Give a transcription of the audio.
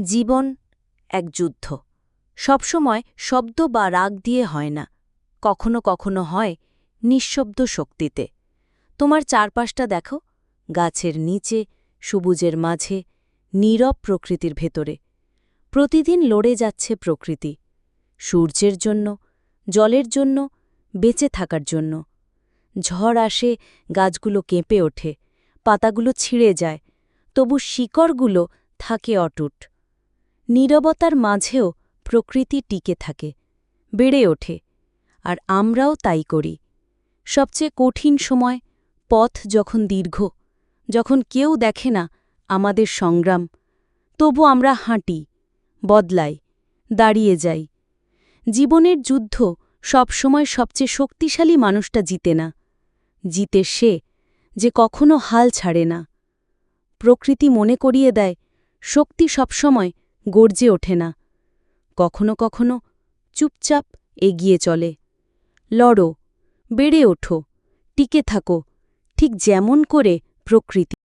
জীবন এক যুদ্ধ। সবসময় শব্দ বা রাগ দিয়ে হয় না। কখনো কখনো হয় নিঃশব্দ শক্তিতে। তোমার চারপাশটা দেখো, গাছের নিচে, সবুজের মাঝে, নীরব প্রকৃতির ভেতরে। প্রতিদিন লড়ে যাচ্ছে প্রকৃতি, সূর্যের জন্য, জলের জন্য, বেঁচে থাকার জন্য। ঝড় আসে, গাছগুলো কেঁপে ওঠে, পাতাগুলো ছিঁড়ে যায়, তবু শিকড়গুলো থাকে অটুট। নীরবতার মাঝেও প্রকৃতি টিকে থাকে, বেড়ে ওঠে, আর আমরাও তাই করি। সবচেয়ে কঠিন সময়, পথ যখন দীর্ঘ, যখন কেউ দেখে না আমাদের সংগ্রাম, তবু আমরা হাঁটি, বদলাই, দাঁড়িয়ে যাই। জীবনের যুদ্ধ সবসময় সবচেয়ে শক্তিশালী মানুষটা জিতে না, জিতে সে যে কখনো হাল ছাড়ে না। প্রকৃতি মনে করিয়ে দেয়, শক্তি সবসময় গর্জে ওঠে না। কখনো কখনো চুপচাপ এগিয়ে চলে। লড়ো, বেড়ে ওঠো, টিকে থাকো, ঠিক যেমন করে প্রকৃতি।